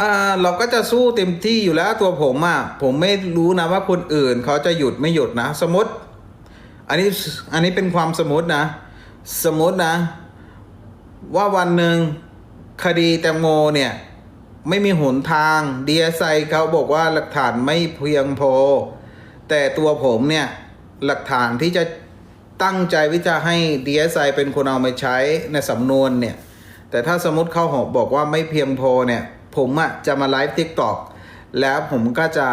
อ่าเราก็จะสู้เต็มที่อยู่แล้วตัวผมอะ่ะผมไม่รู้นะว่าคนอื่นเขาจะหยุดไม่หยุดนะ สมมติ อันนี้อันนี้เป็นความสมมตินะ สมมตินะ ว่าวันหนึ่งคดีแตงโมเนี่ยไม่มีหนทางดีเอสไอเขาบอกว่าหลักฐานไม่เพียงพอ แต่ตัวผมเนี่ยหลักฐานที่จะตั้งใจวิจะให้ DSI เป็นคนเอามาใช้ในสำนวนเนี่ย แต่ถ้าสมมติเขาบอกว่าไม่เพียงพอเนี่ย ผมอะจะมาไลฟ์ทิกตอกแล้วผมก็จะ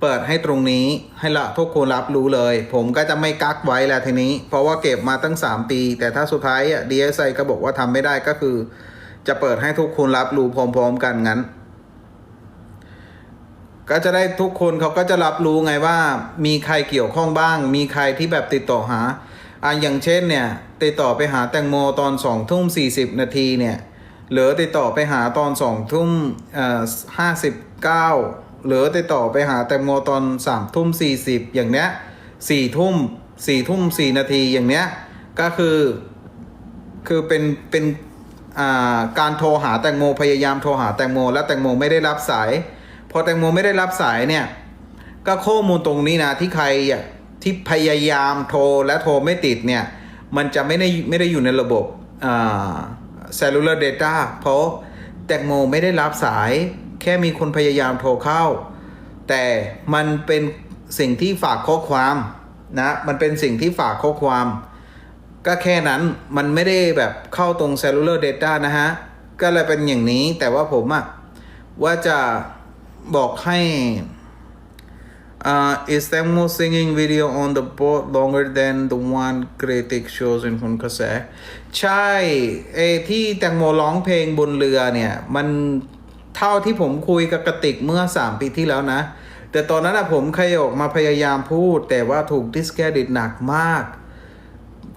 เปิดให้ตรงนี้ให้ละทุกคนรับรู้เลย ผมก็จะไม่กักไว้แล้วทีนี้ เพราะว่าเก็บมาตั้ง 3 ปี แต่ถ้าสุดท้ายอะ DSI ก็บอกว่าทำไม่ได้ก็คือ จะเปิดให้ทุกคนรับรู้พร้อม ๆ กันงั้น ก็จะได้ทุกคนเขาก็จะรับรู้ไงว่า มีใครเกี่ยวข้องบ้าง มีใครที่แบบติดต่อหาอ่าอย่างเช่นเนี่ย ติดต่อไปหาแตงโมตอนสองทุ่มสี่สิบนาทีเนี่ย หรือติดต่อไปหาตอนสองทุ่มห้าสิบเก้าหรือติดต่อไปหาแตงโมตอนสามทุ่มสี่สิบอย่างเนี้ยสี่ทุ่มสี่ทุ่มสี่นาทีอย่างเนี้ยก็คือคือเป็นเป็นการโทรหาแตงโมพยายามโทรหาแตงโม และแตงโมไม่ได้รับสาย พอแตงโมไม่ได้รับสายเนี่ยก็ข้อมูลตรงนี้นะที่ใครที่พยายามโทรและโทรไม่ติดเนี่ยมันจะไม่ได้ไม่ได้อยู่ในระบบอ่า cellular data เพราะแตงโมไม่ได้รับสายแค่มีคนพยายามโทรเข้า แต่มันเป็นสิ่งที่ฝากข้อความนะมันเป็นสิ่งที่ฝากข้อความ ก็แค่นั้นมันไม่ได้แบบเข้าตรง cellular data นะฮะ ก็เลยเป็นอย่างนี้แต่ว่าผมอะว่าจะบอกให้ uh, is Tengmo singing video on the boat longer than the one critic shows in คนกระแส ใช่เอที่แตงโมร้องเพลงบนเรือเนี่ย มันเท่าที่ผมคุยกับกระติกเมื่อ3ปีที่แล้วนะ แต่ตอนนั้นอะผมเคยออกมาพยายามพูด แต่ว่าถูก discredit หนักมาก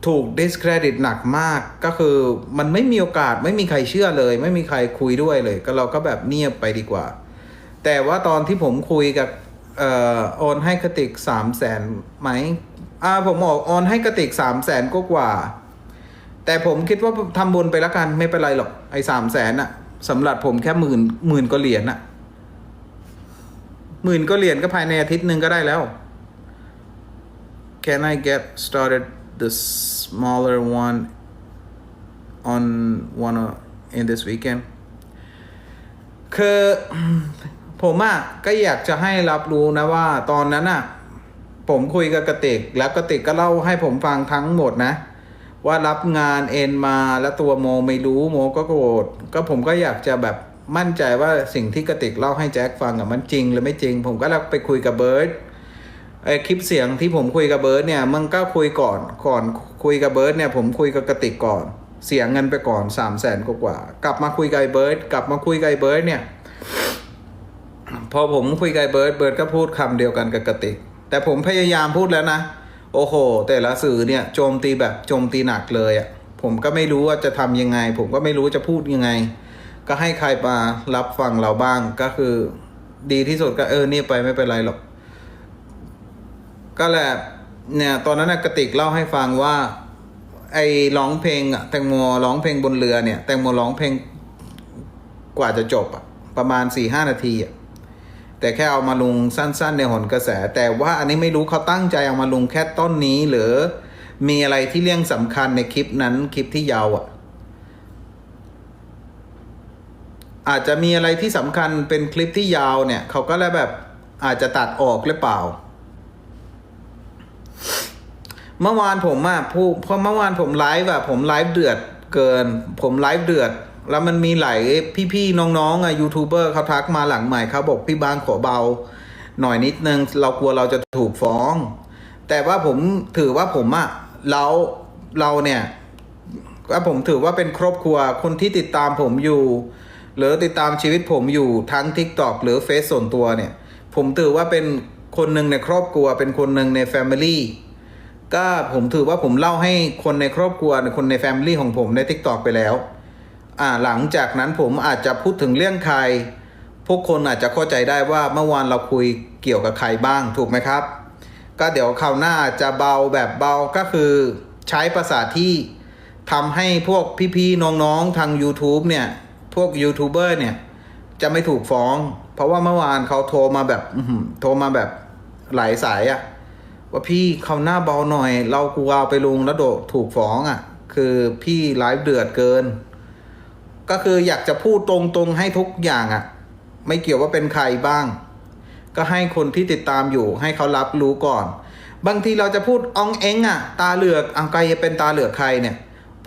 ถูก discredit หนักมาก ก็คือมันไม่มีโอกาสไม่มีใครเชื่อเลย ไม่มีใครคุยด้วยเลย ก็เราก็แบบเงียบไปดีกว่า แต่ว่าตอนที่ผมคุยกับเอ่อโอนให้กระติกสามแสนไหมอ่าผมบอกโอนให้กระติกสามแสนก็กว่า แต่ผมคิดว่าทำบุญไปแล้วกันไม่เป็นไรหรอกไอ้สามแสนอะสำหรับผมแค่หมื่นหมื่นก็เหรียญอะหมื่นก็เหรียญก็ภายในอาทิตย์หนึ่งก็ได้แล้ว Can I get started the smaller one on one in this weekend คือผมอะก็อยากจะให้รับรู้นะว่าตอนนั้นอะผมคุยกับกระติกแล้วกระติกก็เล่าให้ผมฟังทั้งหมดนะ ว่ารับงานเอ็นมาแล้วตัวโมไม่รู้โมก็โกรธก็ผมก็อยากจะแบบมั่นใจว่าสิ่งที่กระติกเล่าให้แจ็คฟังอะมันจริงหรือไม่จริง ผมก็แล้วไปคุยกับเบิร์ดไอคลิปเสียงที่ผมคุยกับเบิร์ดเนี่ยมันก็คุยก่อนก่อนคุยกับเบิร์ดเนี่ยผมคุยกับกระติกก่อน เสียเงินไปก่อนสามแสนกว่า กลับมาคุยกับเบิร์ดกลับมาคุยกับเบิร์ดเนี่ยพอผมคุยกับเบิร์ดเบิร์ดก็พูดคำเดียวกันกับกระติก แต่ผมพยายามพูดแล้วนะ โอ้โห แต่ละสื่อเนี่ยโจมตีแบบโจมตีหนักเลยอะ่ะผมก็ไม่รู้ว่าจะทำยังไง ผมก็ไม่รู้จะพูดยังไง ก็ให้ใครมารับฟังเราบ้างก็คือ ดีที่สุดก็เออเนี่ยไปไม่เป็นไรหรอก ก็แหละเนี่ยตอนนั้นกระติกเล่าให้ฟังว่า ไอ้ร้องเพลงอะแตงโมร้องเพลงบนเรือเนี่ย แตงโมร้องเพลงกว่าจะจบอะประมาณสี่ห้านาทีอะ แต่แค่เอามาลงสั้น ๆ ในหนกระแส แต่ว่าอันนี้ไม่รู้เขาตั้งใจเอามาลงแค่ต้นนี้หรือมีอะไรที่เรื่องสำคัญในคลิปนั้นคลิปที่ยาวอะอาจจะมีอะไรที่สำคัญเป็นคลิปที่ยาวเนี่ยเขาก็เลยแบบอาจจะตัดออกหรือเปล่า เมื่อวานผมอะผู้เพราะเมื่อวานผมไลฟ์อะผมไลฟ์เดือดเกิน ผมไลฟ์เดือด แล้วมันมีหลายพี่ๆน้องๆอะยูทูบเบอร์เขาทักมาหลังใหม่เขาบอกพี่บางขอเบา หน่อยนิดนึง เรากลัวเราจะถูกฟ้อง แต่ว่าผมถือว่าผมอะเราเราเนี่ยว่าผมถือว่าเป็นครอบครัวคนที่ติดตามผมอยู่ หรือติดตามชีวิตผมอยู่ทั้ง TikTok หรือเฟซส่วนตัวเนี่ย ผมถือว่าเป็นคนหนึ่งในครอบครัว เป็นคนหนึ่งใน Family ก็ผมถือว่าผมเล่าให้คนในครอบครัวคนในแฟมิลี่ของผมใน t ิ k t o k ไปแล้ว อ่าหลังจากนั้นผมอาจจะพูดถึงเรื่องใคร พวกคนอาจจะเข้าใจได้ว่าเมื่อวานเราคุยเกี่ยวกับใครบ้างถูกไหมครับ ก็เดี๋ยวคราวหน้าจะเบาแบบเบาก็คือใช้ภาษาที่ทำให้พวกพี่ๆน้องๆทาง YouTube เนี่ย พวกยูทูบเบอร์เนี่ย จะไม่ถูกฟ้อง เพราะว่าเมื่อวานเขาโทรมาแบบโทรมาแบบหลายสายอะว่าพี่เขาหน้าเบาหน่อย เรากลัวเอาไปลงแล้วโดถูกฟ้องอะคือพี่ไลฟ์เดือดเกิน ก็คืออยากจะพูดตรงๆให้ทุกอย่างอะไม่เกี่ยวว่าเป็นใครบ้าง ก็ให้คนที่ติดตามอยู่ให้เขารับรู้ก่อน บางทีเราจะพูดอองเองอะตาเหลือกอังไกจะเป็นตาเหลือกใครเนี่ย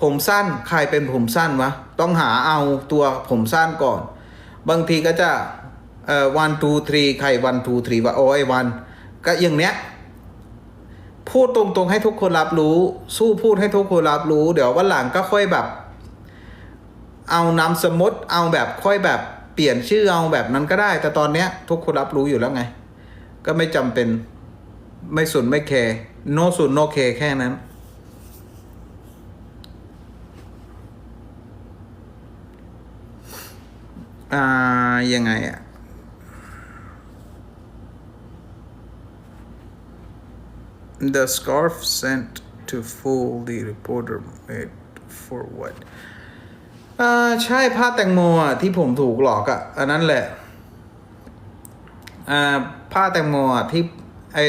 ผมสั้นใครเป็นผมสั้นวะต้องหาเอาตัวผมสั้นก่อน บางทีก็จะเอ่อ one two three ใคร one two three ว่าโอ้ยวันก็อย่างเนี้ยพูดตรงๆให้ทุกคนรับรู้ สู้พูดให้ทุกคนรับรู้ เดี๋ยววันหลังก็ค่อยแบบ เอานามสมมติเอาแบบค่อยแบบเปลี่ยนชื่อเอาแบบนั้นก็ได้ แต่ตอนเนี้ยทุกคนรับรู้อยู่แล้วไง ก็ไม่จำเป็นไม่สนไม่แคร์ no สน no แคร์แค่นั้น อ่า ยังไงอะ The scarf sent to fool the reporter made for what อ่าใช่ผ้าแตงโมอะที่ผมถูกหลอกอะอันนั้นแหละ อ่าผ้าแตงโมอะที่ไอ้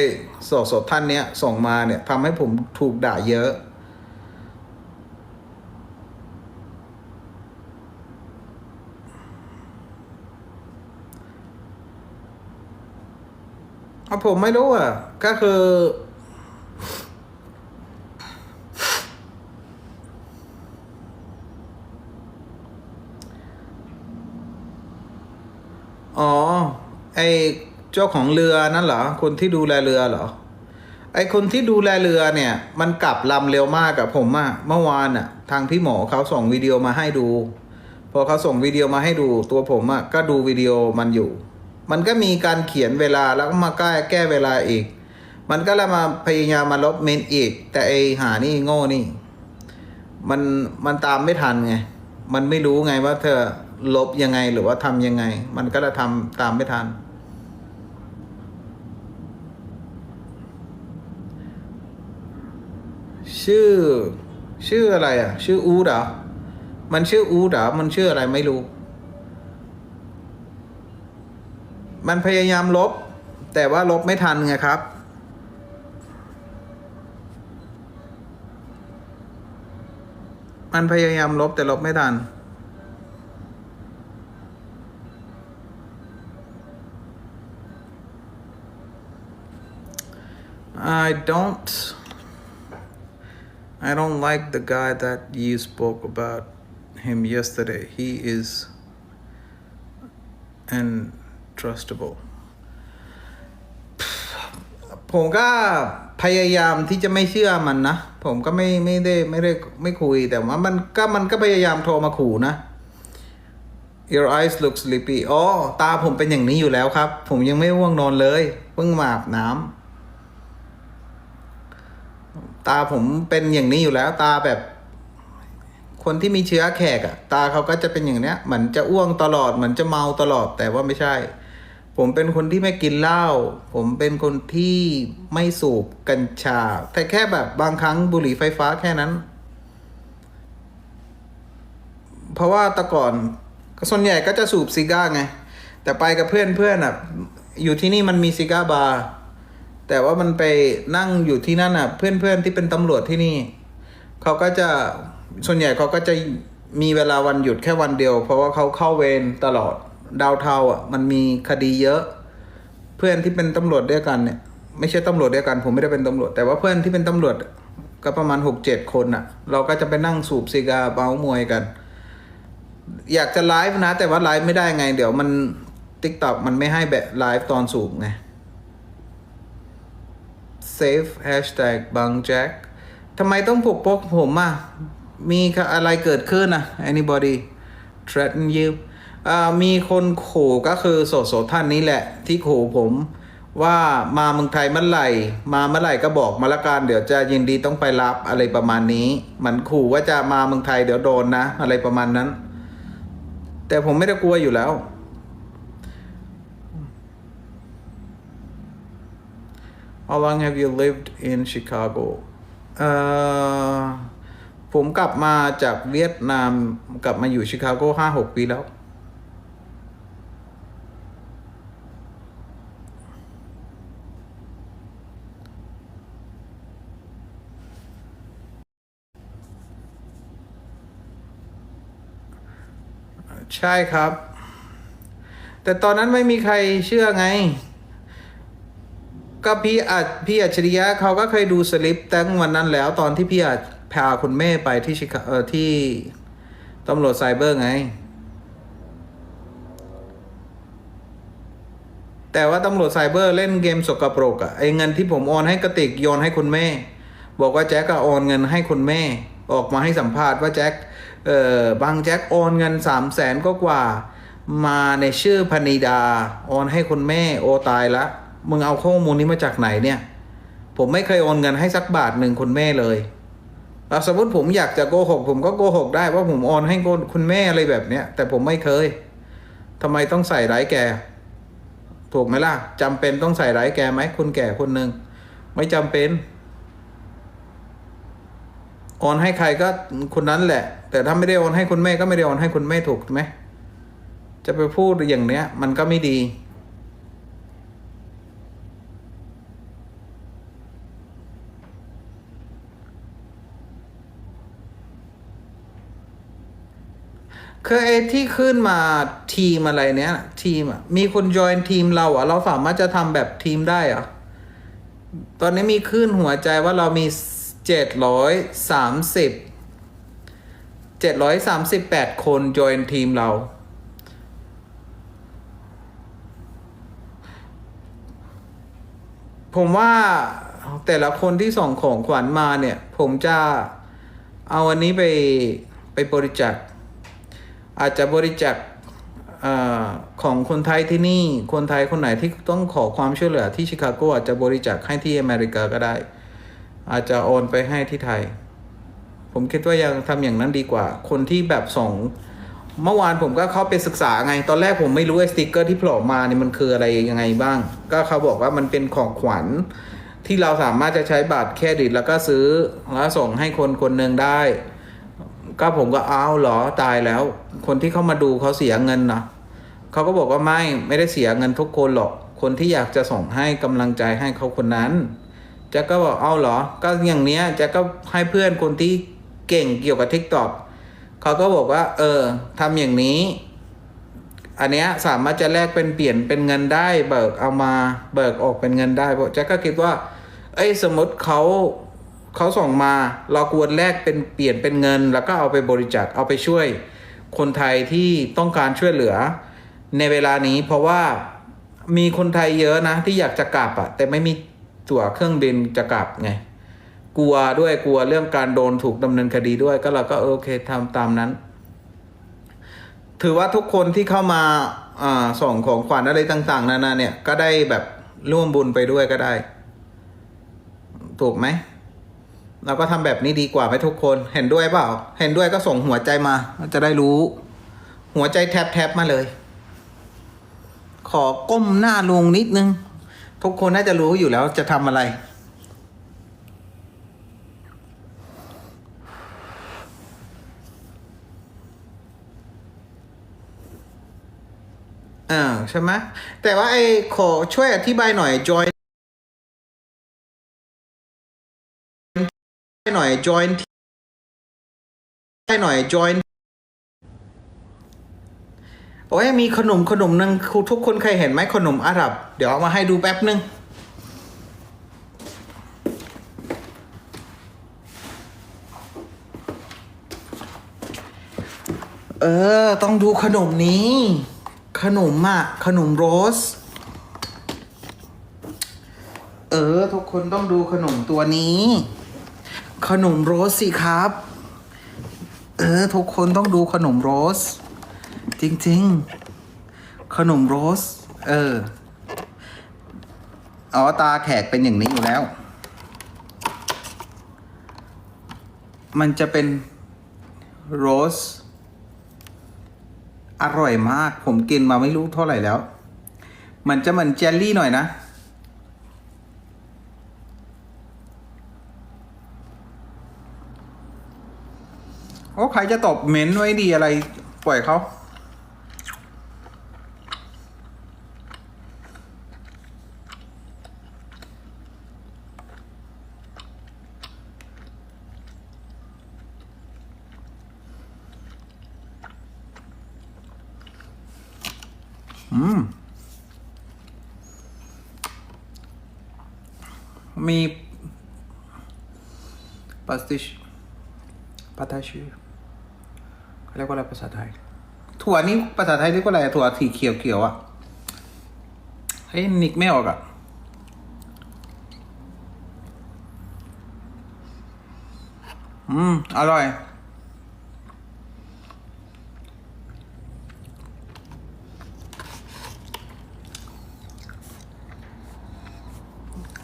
สดสดท่านเนี้ยส่งมาเนี่ยทำให้ผมถูกด่าเยอะอะผมไม่รู้อะ ก็คือ ไอ เจ้าของเรือนั่นเหรอคนที่ดูแลเรือเหรอไอคนที่ดูแลเรือเนี่ย มันกลับลำเร็วมากกับผมอะเมื่อวานอะทางพี่หมอเขาส่งวิดีโอมาให้ดู พอเขาส่งวิดีโอมาให้ดู ตัวผมอะก็ดูวิดีโอมันอยู่ มันก็มีการเขียนเวลาแล้วก็มาแก้แก้เวลาอีก มันก็เลยมาพยายามมาลบเมนอีก แต่ไอหานี่โง่นี่ มันมันตามไม่ทันไง มันไม่รู้ไงว่าเธอลบยังไงหรือว่าทำยังไง มันก็เลยทำตามไม่ทัน ชื่อ ชื่ออะไรอะ ชื่ออูดเหรอมันชื่ออูดเหรอมันชื่ออะไรไม่รู้ มันพยายามลบ แต่ว่าลบไม่ทันไงครับ มันพยายามลบแต่ลบไม่ทัน I don't I don't like the guy that you spoke about him yesterday. He is untrustable. ผมก็พยายามที่จะไม่เชื่อมันนะ ผมก็ไม่ไม่ได้ไม่ได้ไม่คุยแต่ว่ามันก็มันก็พยายามโทรมาขู่นะ Your eyes look sleepy อ๋อ ตาผมเป็นอย่างนี้อยู่แล้วครับ ผมยังไม่ว่วงนอนเลย เพิ่งมาอาบน้ำ ตาผมเป็นอย่างนี้อยู่แล้วตาแบบ คนที่มีเชื้อแขกอะตาเขาก็จะเป็นอย่างเนี้ยเหมือนจะอ้วงตลอดเหมือนจะเมาตลอดแต่ว่าไม่ใช่ ผมเป็นคนที่ไม่กินเหล้าผมเป็นคนที่ไม่สูบกัญชา แต่แค่แบบบางครั้งบุหรี่ไฟฟ้าแค่นั้น เพราะว่าแต่ก่อนส่วนใหญ่ก็จะสูบซิก้าไง แต่ไปกับเพื่อนเพื่อนอะ อยู่ที่นี่มันมีซิก้าบาร์ แต่ว่ามันไปนั่งอยู่ที่นั่นอะ เพื่อนๆที่เป็นตำรวจที่นี่เขาก็จะส่วนใหญ่เขาก็จะมีเวลาวันหยุดแค่วันเดียว เพราะว่าเขาเข้าเวรตลอดดาวเทาอะ มันมีคดีเยอะ เพื่อนที่เป็นตำรวจด้วยกันเนี่ย ไม่ใช่ตำรวจด้วยกัน ผมไม่ได้เป็นตำรวจ แต่ว่าเพื่อนที่เป็นตำรวจก็ประมาณหกเจ็ดคนอะ เราก็จะไปนั่งสูบซิกาเบามวยกัน อยากจะไลฟ์นะ แต่ว่าไลฟ์ไม่ได้ไง เดี๋ยวมันติ๊กต็อกมันไม่ให้แบบไลฟ์ตอนสูบไง save hashtag บางแจ็คทำไมต้องปกป้องผมอะ มีอะไรเกิดขึ้นอะ anybody threaten you อ่ามีคนขู่ก็คือโสดโสท่านนี้แหละ ที่ขู่ผมว่ามาเมืองไทยเมื่อไหร่ มาเมื่อไหร่ก็บอกมาละกันเดี๋ยวจะยินดีต้องไปรับอะไรประมาณนี้ มันขู่ว่าจะมาเมืองไทยเดี๋ยวโดนนะ อะไรประมาณนั้น แต่ผมไม่ได้กลัวอยู่แล้ว how long have you lived in Chicago เอ่ผมกลับมาจากเวียดนามกลับมาอยู่ชิคาโกห้าหกปีแล้ว ใช่ครับ แต่ตอนนั้นไม่มีใครเชื่อไง ก็พี่อัดพี่อัจฉริยะเขาก็เคยดูสลิปตั้งวันนั้นแล้ว ตอนที่พี่อัดพาคุณแม่ไปที่ชิคาเออที่ตำรวจไซเบอร์ไง แต่ว่าตำรวจไซเบอร์เล่นเกมสกปรกอะไอเงินที่ผมโอนให้กระติกโยนให้คุณแม่ บอกว่าแจ็คก็โอนเงินให้คุณแม่ ออกมาให้สัมภาษณ์ว่าแจ็คเออบางแจ็คโอนเงินสามแสนก็กว่า มาในชื่อพนิดา โอนให้คุณแม่โอตายละ มึงเอาข้อมูลนี้มาจากไหนเนี่ย ผมไม่เคยโอนเงินให้สักบาทหนึ่งคุณแม่เลยเอาสมมติผมอยากจะโกหก ผมก็โกหกได้ว่าผมโอนให้คุณแม่อะไรแบบเนี้ยแต่ผมไม่เคยทำไมต้องใส่ร้ายแก ถูกไหมล่ะจำเป็นต้องใส่ร้ายแกไหมคุณแก่คนหนึ่งไม่จำเป็นโอนให้ใครก็คนนั้นแหละ แต่ถ้าไม่ได้โอนให้คุณแม่ก็ไม่ได้โอนให้คุณแม่ถูกไหมจะไปพูดอย่างเนี้ย มันก็ไม่ดี คือไอ้ที่ขึ้นมาทีมอะไรเนี้ยทีมอะมีคนจอยทีมเราอะ เราสามารถจะทำแบบทีมได้เหรอะตอนนี้มีขึ้นหัวใจว่าเรามีเจ็ดร้อยสามสิบเจ็ดร้อยสามสิบแปดคนจอยทีมเราผมว่าแต่ละคนที่ส่งของขวัญมาเนี่ย ผมจะเอาอันนี้ไปไปบริจาค อาจจะบริจาคของคนไทยที่นี่ คนไทยคนไหนที่ต้องขอความช่วยเหลือที่ชิคาโกอาจจะบริจาคให้ที่อเมริกาก็ได้ อาจจะโอนไปให้ที่ไทย ผมคิดว่ายังทำอย่างนั้นดีกว่า คนที่แบบส่งเมื่อวานผมก็เข้าไปศึกษาไง ตอนแรกผมไม่รู้ไอ้สติกเกอร์ที่โผล่มาเนี่ยมันคืออะไรยังไงบ้าง ก็เขาบอกว่ามันเป็นของขวัญที่เราสามารถจะใช้บัตรเครดิตแล้วก็ซื้อแล้วส่งให้คนคนหนึ่งได้ ก็ผมก็อ้าวเหรอตายแล้ว คนที่เข้ามาดูเขาเสียเงินนะเขาก็บอกว่าไม่ไม่ได้เสียเงินทุกคนหรอก คนที่อยากจะส่งให้กำลังใจให้เขาคนนั้นแจ็คก็บอกเอาเหรอ ก็อย่างเนี้ยแจ็คก็ให้เพื่อนคนที่เก่งเกี่ยวกับทิกตอกเขาก็บอกว่า เออทำอย่างนี้ อันเนี้ยสามารถจะแลกเป็นเปลี่ยนเป็นเงินได้เบิกเอามาเบิกออกเป็นเงินได้เพราะแจ็คก็คิดว่า เอ้ยสมมติเขา เขาส่งมาเราควรแลกเป็นเปลี่ยนเป็นเงิน แล้วก็เอาไปบริจาคเอาไปช่วย คนไทยที่ต้องการช่วยเหลือ ในเวลานี้เพราะว่ามีคนไทยเยอะนะ ที่อยากจะกลับอะแต่ไม่มีตั๋วเครื่องบินจะกลับไงกลัวด้วยกลัวเรื่องการโดนถูกดำเนินคดีด้วยก็เราก็โอเคทำตามนั้น ถือว่าทุกคนที่เข้ามาอ่าส่งของขวัญอะไรต่าง ๆ นานาเนี่ยก็ได้แบบร่วมบุญไปด้วยก็ได้ ถูกไหม เราก็ทำแบบนี้ดีกว่าไหมทุกคนเห็นด้วยเปล่า เห็นด้วยก็ส่งหัวใจมาจะได้รู้ หัวใจแทบแทบมาเลย ขอก้มหน้าลงนิดนึง ทุกคนน่าจะรู้อยู่แล้วจะทำอะไรอ่าใช่ไหมแต่ว่าไอ้ขอช่วยอธิบายหน่อย join อย join หน่อย join โอ้ยมีขนมขนมนึงคุณทุกคนเคยเห็นไหมขนมอาหรับ เดี๋ยวเอามาให้ดูแป๊บนึงเออ ต้องดูขนมนี้ ขนมอะขนมโรส เออ ทุกคนต้องดูขนมตัวนี้ ขนมโรสสิครับ เออ ทุกคนต้องดูขนมโรส จริง ๆ ขนมโรส เอออ๋อตาแขกเป็นอย่างนี้อยู่แล้ว มันจะเป็นโรส อร่อยมาก ผมกินมาไม่รู้เท่าไหร่แล้ว มันจะเหมือนเจลลี่หน่อยนะ ใครจะตบเม้นไว้ดีอะไร ปล่อยเขาอืมมีปาสติชปาตาชิเขาษาไทย ถั่วนี่ภาษาไทยเรียกว่าอะไรถั่วสีเขียวเขียวอะเฮ้ยนิกไม่ออกอะอืม อร่อย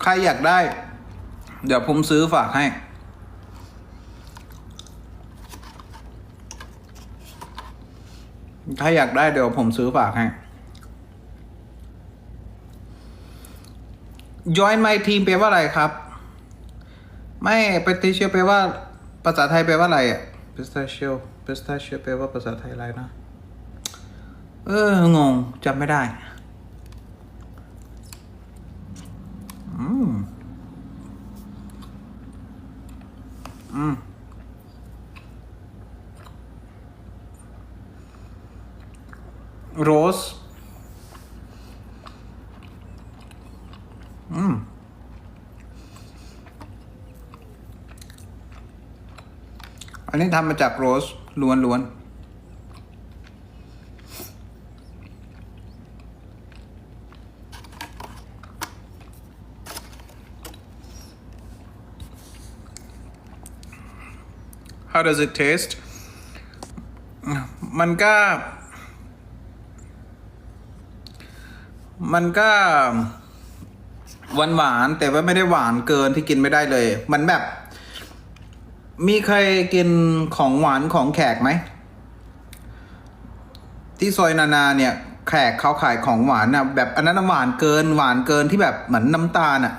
ใครอยากได้ เดี๋ยวผมซื้อฝากให้ ถ้าอยากได้เดี๋ยวผมซื้อฝากให้ join my team แปลว่าอะไรครับ ไม่ปฏิเชียแปลว่า ภาษาไทยแปลว่าอะไรอะ pistachio pistachio แปลว่าภาษาไทยอะไรนะ เออ งงจำไม่ได้ อืม อืม โรสอืมอันนี้ทำมาจากโรสล้วนๆ How does it taste มันก็ มันก็หวานหวานแต่ว่าไม่ได้หวานเกินที่กินไม่ได้เลย มันแบบ มีใครกินของหวานของแขกไหม ที่ซอยนานาเนี่ย แขกเขาขายของหวานนะแบบอันนั้นหวานเกินหวานเกินที่แบบเหมือนน้ำตาลอะ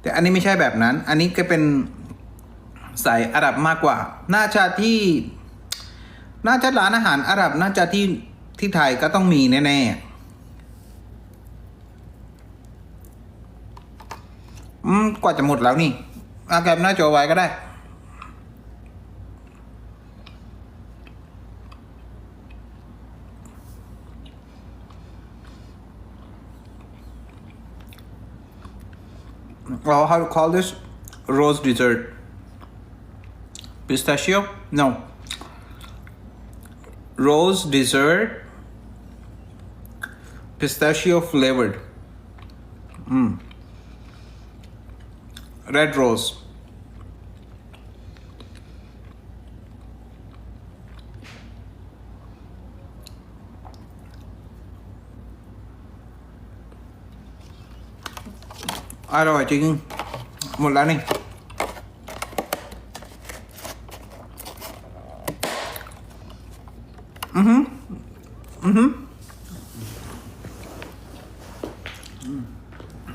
แต่อันนี้ไม่ใช่แบบนั้น อันนี้ก็เป็นสายอาหรับมากกว่า น่าจะที่ น่าจะร้านอาหารอาหรับน่าจะที่ที่ไทยก็ต้องมีแน่ๆ อืม กว่าจะหมดแล้วนี่อาแกรมหน้าจอไว้ก็ได้ Well, how to call this? Rose dessert. Pistachio? No. Rose dessert. Pistachio flavored. Mm. Red rose. À rồi chị Ngân Một lá này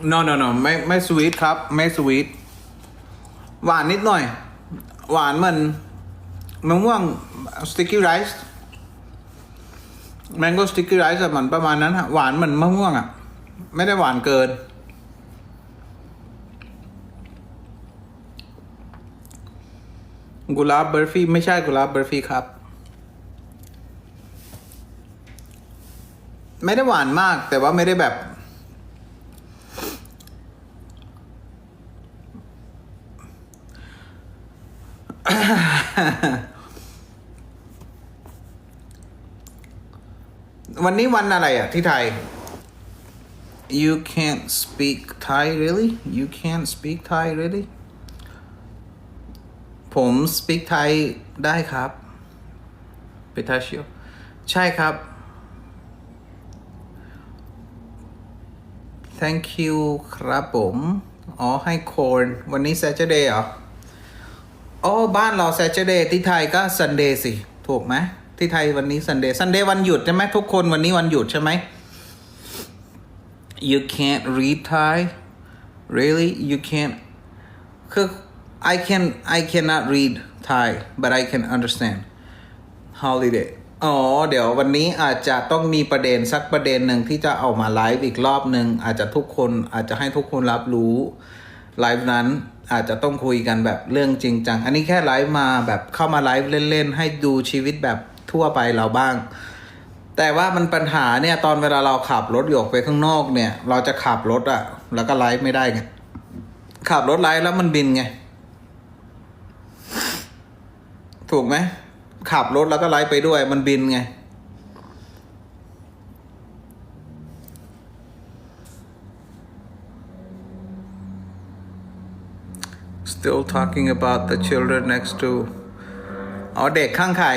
no no no ไม่ไม่สวีทครับ ไม่สวีท หวานนิดหน่อย หวานเหมันมะม่วงสติกกี้ไรซ์แมงโก้สติกกี้ไรซ์มันประมาณนั้นฮะหวานเหมือนมะม่วงอะ ไม่ได้หวานเกิน กุหลาบเบอร์ฟี่ไม่ใช่กุหลาบเบอร์ฟี่ครับ ไม่ได้หวานมากแต่ว่าไม่ได้แบบ วันนี้วันอะไรอะที่ไทย You can't speak Thai really You can't speak Thai really ผม speak Thai ได้ครับเปทาชิโอใช่ครับ thank you ครับผม อ๋อ ให้โคน วันนี้ Saturday เหรอ อ๋อ บ้านเรา Saturday ที่ไทยก็ Sunday สิ ถูกไหม ที่ไทยวันนี้ Sunday Sunday วันหยุดใช่ไหมทุกคนวันนี้วันหยุดใช่ไหม you can't read Thai really you can't คือ I can I cannot read Thai but I can understand holiday อ๋อ เดี๋ยววันนี้อาจจะต้องมีประเด็นสักประเด็นหนึ่งที่จะเอามาไลฟ์อีกรอบหนึ่งอาจจะทุกคนอาจจะให้ทุกคนรับรู้ไลฟ์นั้นอาจจะต้องคุยกันแบบเรื่องจริงจัง อันนี้แค่ไลฟ์มาแบบเข้ามาไลฟ์เล่นๆ ให้ดูชีวิตแบบ ทั่วไปเราบ้าง แต่ว่ามันปัญหาเนี่ยตอนเวลาเราขับรถอยู่ออกไปข้างนอกเนี่ย เราจะขับรถอะแล้วก็ไลฟ์ไม่ได้ไงขับรถไลฟ์แล้วมันบินไง ถูกไหมขับรถแล้วก็ไลฟ์ไปด้วย มันบินไง Still talking about the children next to อ๋อเด็กข้างไข่